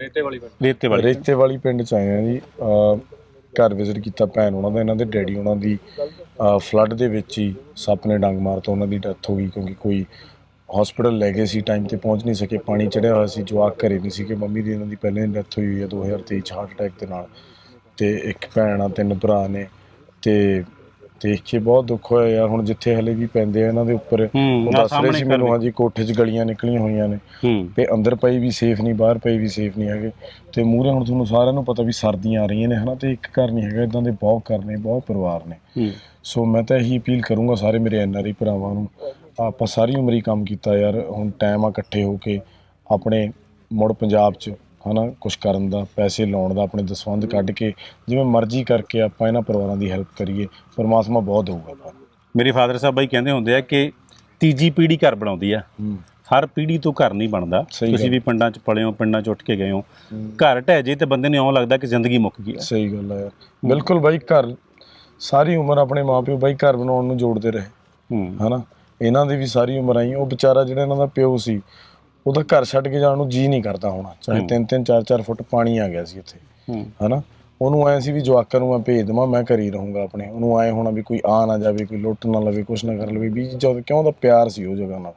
ਰੇਤੇ ਵਾਲੀ ਪਿੰਡ। ਰੇਤੇ ਵਾਲੀ। ਰੇਤੇ ਵਾਲੀ ਪਿੰਡ ਚ ਆਏ ਆ ਜੀ। ਅਹ ਘਰ ਵਿਜ਼ਿਟ ਕੀਤਾ ਭੈਣ ਉਹਨਾਂ ਦਾ ਇਹਨਾਂ ਦੇ ਡੈਡੀ ਉਹਨਾਂ ਦੀ ਫਲੱਡ ਦੇ ਵਿੱਚ ਹੀ ਸੱਪ ਨੇ ਡੰਗ ਮਾਰ ਤੋਂ ਉਹਨਾਂ ਦੀ ਡੈਥ ਹੋ ਗਈ ਕਿਉਂਕਿ ਕੋਈ ਹਸਪੀਟਲ ਲੈ ਗਏ ਸੀ ਟਾਈਮ ਤੇ ਪਹੁੰਚ ਨਹੀਂ ਸਕੇ ਪਾਣੀ ਚੜਿਆ ਹੋਇਆ ਸੀ ਜਵਾਕ ਘਰੇ ਨਹੀਂ ਸੀ ਕਿ ਮੰਮੀ ਦੀ ਇਹਨਾਂ ਦੀ ਪਹਿਲਾਂ ਹੀ ਡੈਥ ਹੋਈ ਹੋਈ ਹੈ 2023 ਚ ਹਾਰਟ ਅਟੈਕ ਦੇ ਨਾਲ। ਤੇ ਇੱਕ ਭੈਣ ਆ ਤਿੰਨ ਭਰਾ ਨੇ ਤੇ ਦੇਖ ਕੇ ਬਹੁਤ ਦੁੱਖ ਹੋਇਆ ਯਾਰ ਹੁਣ ਜਿੱਥੇ ਹਲੇ ਵੀ ਪੈਂਦੇ ਆ ਇਹਨਾਂ ਦੇ ਉੱਪਰ। ਉਹ ਦੱਸ ਰਹੇ ਸੀ ਮੈਨੂੰ। ਹਾਂਜੀ ਕੋਠੇ 'ਚ ਗਲੀਆਂ ਨਿਕਲੀਆਂ ਹੋਈਆਂ ਨੇ। ਤੇ ਅੰਦਰ ਪਈ ਵੀ ਸੇਫ ਨਹੀਂ ਬਾਹਰ ਪਈ ਵੀ ਸੇਫ ਨਹੀਂ ਹੈਗੇ। ਤੇ ਮੂਹਰੇ ਹੁਣ ਤੁਹਾਨੂੰ ਸਾਰਿਆਂ ਨੂੰ ਪਤਾ ਵੀ ਸਰਦੀਆਂ ਆ ਰਹੀਆਂ ਨੇ ਹਨਾ ਤੇ ਇੱਕ ਘਰ ਨਹੀਂ ਹੈਗਾ ਇਦਾਂ ਦੇ ਬਹੁਤ ਘਰ ਨੇ ਬਹੁਤ ਪਰਿਵਾਰ ਨੇ। ਸੋ ਮੈਂ ਤਾਂ ਇਹੀ ਅਪੀਲ ਕਰੂੰਗਾ ਸਾਰੇ ਮੇਰੇ ਐਨਆਰਆਈ ਭਰਾਵਾਂ ਨੂੰ ਆਪਾਂ ਸਾਰੀ ਉਮਰ ਹੀ ਕੰਮ ਕੀਤਾ ਯਾਰ ਹੁਣ ਟਾਈਮ ਆ ਇਕੱਠੇ ਹੋ ਕੇ ਆਪਣੇ ਮੁੜ ਪੰਜਾਬ 'ਚ ਹਨਾ ਕੁਝ ਕਰਨ ਦਾ ਪੈਸੇ ਲਾਉਣ ਦਾ ਆਪਣੇ ਦਸਵੰਧ ਕੱਢ ਕੇ ਜਿਵੇਂ ਮਰਜ਼ੀ ਕਰਕੇ ਆਪਾਂ ਇਹਨਾਂ ਪਰਿਵਾਰਾਂ ਦੀ ਹੈਲਪ ਕਰੀਏ ਪਰਮਾਤਮਾ ਬਹੁਤ ਦੇਊਗਾ। ਮੇਰੇ ਫਾਦਰ ਸਾਹਿਬ ਬਾਈ ਕਹਿੰਦੇ ਹੁੰਦੇ ਆ ਕਿ ਤੀਜੀ ਪੀੜ੍ਹੀ ਘਰ ਬਣਾਉਂਦੀ ਆ। ਹਰ ਪੀੜ੍ਹੀ ਤੋਂ ਘਰ ਨਹੀਂ ਬਣਦਾ। ਸਹੀ ਤੁਸੀਂ ਗੱਲ। ਵੀ ਪਿੰਡਾਂ 'ਚ ਪਲੇ ਹੋ ਪਿੰਡਾਂ 'ਚ ਉੱਠ ਕੇ ਗਏ ਹੋ। ਘਰ ਢਹਿ ਜੇ ਤੇ ਬੰਦੇ ਨੂੰ ਇਉਂ ਲੱਗਦਾ ਕਿ ਜ਼ਿੰਦਗੀ ਮੁੱਕ ਗਈ ਆ। ਸਹੀ ਗੱਲ ਹੈ ਯਾਰ। ਬਿਲਕੁਲ ਬਾਈ ਘਰ ਸਾਰੀ ਉਮਰ ਆਪਣੇ ਮਾਪਿਓ ਬਾਈ ਘਰ ਬਣਾਉਣ ਨੂੰ ਜੋੜਦੇ ਰਹੇ। ਹੂੰ। ਹਨਾ ਇਹਨਾਂ ਦੀ ਵੀ ਸਾਰੀ ਉਮਰ ਆਈ। ਉਹ ਵਿਚਾਰਾ ਜਿਹੜਾ ਇਹਨਾਂ ਦਾ ਪਿਓ ਸੀ ਉਹਦਾ ਘਰ ਛੱਡ ਕੇ ਜਾਣ ਨੂੰ ਜੀ ਨਹੀਂ ਕਰਦਾ ਹੋਣਾ। ਚਾਹੇ 3-3 4-4 ਫੁੱਟ ਪਾਣੀ ਆ ਗਿਆ ਸੀ ਉੱਥੇ। ਹਨਾ? ਉਹਨੂੰ ਐ ਸੀ ਵੀ ਜਵਾਕਾਂ ਨੂੰ ਮੈਂ ਭੇਜ ਦੇਵਾਂ ਮੈਂ ਘਰ ਹੀ ਰਹੂੰਗਾ ਆਪਣੇ। ਉਹਨੂੰ ਐ ਹੋਣਾ ਵੀ ਕੋਈ ਆ ਨਾ ਜਾਵੇ ਕੋਈ ਲੁੱਟ ਨਾ ਲਵੇ ਕੁਛ ਨਾ ਕਰ ਲਵੇ ਵੀ ਜਦ ਕਿਉਂ ਦਾ ਪਿਆਰ ਸੀ ਉਹ ਜਗ੍ਹਾ ਨਾਲ?